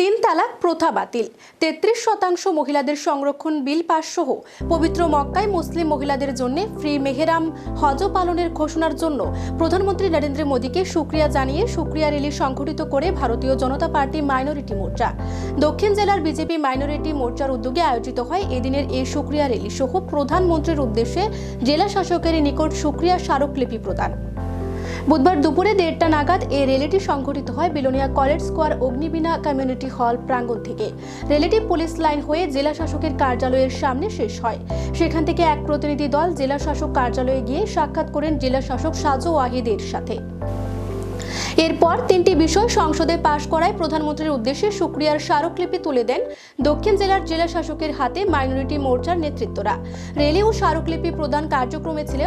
তিন তালাক প্রথা বাতিল। তেত্রিশ শতাংশ মহিলাদের সংরক্ষণ বিল পাস সহ পবিত্র মক্কায় মুসলিম মহিলাদের জন্য ফ্রি মেহেরাম হজ পালনের ঘোষণার জন্য প্রধানমন্ত্রী নরেন্দ্র মোদীকে সুক্রিয়া জানিয়ে সুক্রিয়া র্যালি সংঘটিত করে ভারতীয় জনতা পার্টি মাইনরিটি মোর্চা। দক্ষিণ জেলার বিজেপি মাইনরিটি মোর্চার উদ্যোগে আয়োজিত হয় এদিনের এই সুক্রিয়া র্যালি সহ প্রধানমন্ত্রীর উদ্দেশ্যে জেলা শাসকের নিকট সুক্রিয়া স্মারকলিপি প্রদান। বুধবার দুপুরে দেড়টা নাগাদ এই র্যালিটি সংঘটিত হয় Belonia college square Agnibina community hall প্রাঙ্গণ থেকে। র্যালিটি পুলিশ লাইন হয়ে জেলা শাসকের কার্যালয়ের সামনে শেষ হয়। সেখান থেকে এক প্রতিনিধি দল জেলা শাসক কার্যালয়ে গিয়ে সাক্ষাৎ করেন জেলা শাসক সাজু ওয়াহিদের সাথে। এরপর তিনটি বিষয় সংসদে পাশ করায় প্রধানমন্ত্রীর উদ্দেশ্যে সুক্রিয়ার স্মারকলিপি তুলে দেন দক্ষিণ জেলার জেলা শাসকের হাতে মাইনরিটি মোর্চার নেতৃত্বরা। রেলি ও স্মারকলিপি প্রদান কার্যক্রমে ছিল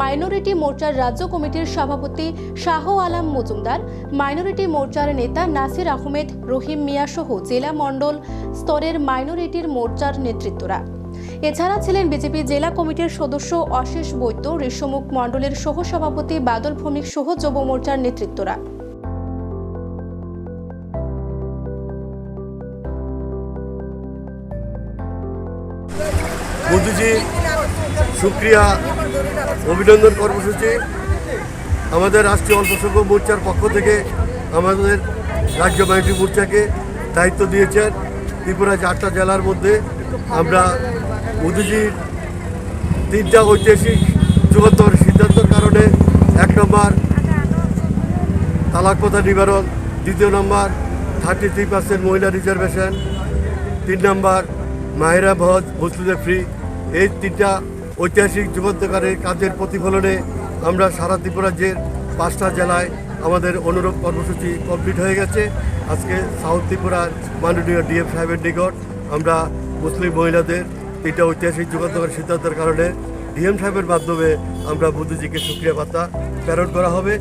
মাইনরিটি মোর্চার রাজ্য কমিটির সভাপতি শাহ আলম মজুমদার, মাইনরিটি মোর্চার নেতা নাসির আহমেদ, রহিম মিয়া সহ জেলা মণ্ডল স্তরের মাইনরিটির মোর্চার নেতৃত্বরা। এছাড়া ছিলেন বিজেপি জেলা কমিটির সদস্য অশেষ বৈদ্য ঋষ্যমুখ মণ্ডলের সহসভাপতি বাদল ভৌমিক সহ যুব মোর্চার নেতৃত্বরা। মোদিজি, সুক্রিয়া, অভিনন্দন কর্মসূচি। আমাদের রাষ্ট্রীয় অল্পসংখ্যক মোর্চার পক্ষ থেকে আমাদের রাজ্য মাইনরিটি মোর্চাকে দায়িত্ব দিয়েছেন ত্রিপুরা চারটা জেলার মধ্যে। আমরা মোদিজির তিনটা ঐতিহাসিক যুগান্তর সিদ্ধান্তের কারণে এক নম্বর তালাক প্রথা নিবারণ, দ্বিতীয় নম্বর থার্টি থ্রি পার্সেন্ট মহিলা রিজার্ভেশন তিন নম্বর মাহেরা ভজ, মুসলিমদের ফ্রি এই তিনটা ঐতিহাসিক যুগান্তকারের কাজের প্রতিফলনে আমরা সারা ত্রিপুরা রাজ্যের পাঁচটা জেলায় আমাদের অনুরূপ কর্মসূচি কমপ্লিট হয়ে গেছে। আজকে সাউথ ত্রিপুরার মাননীয় ডিএম সাহেবের নিকট আমরা মুসলিম মহিলাদের তিনটা ঐতিহাসিক যোগাযোগের সিদ্ধান্তের কারণে ডিএম সাহেবের মাধ্যমে আমরা বুদ্ধিজীকে সুক্রিয়া বার্তা প্রেরণ করা হবে।